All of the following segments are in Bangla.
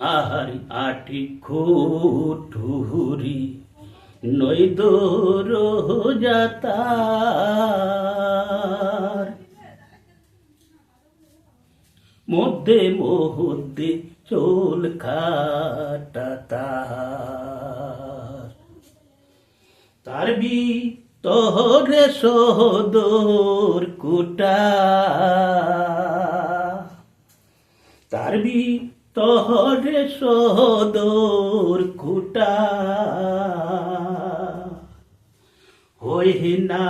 আর আটি খুটুরি নই যাতার। মধ্যে মধ্যে চোল খাটা তার বি তোরে সদর কুটা। তার বি তোরে সদর কুটা। হই না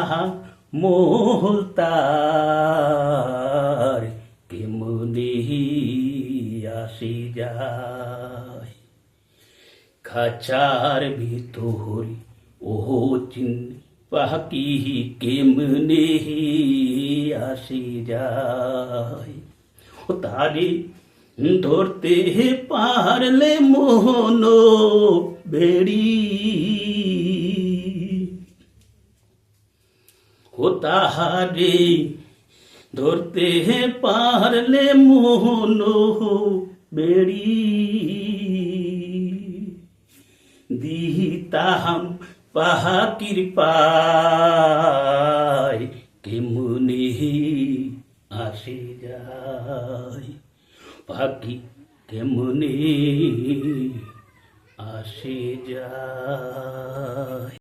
মোহতার, কেমনি আসি যায়। খাচার ভিতর ও চিন পাখি কেমনে আসি যায়। ও তারে ধরতে পারলে মোহন বেড়ি। ও তাহারে ধরতে পারলে মোহন বেড়ি। দিতাম পাহা পায়, কেমনি আসে যায়। পাখি তেমনি আসে যায়।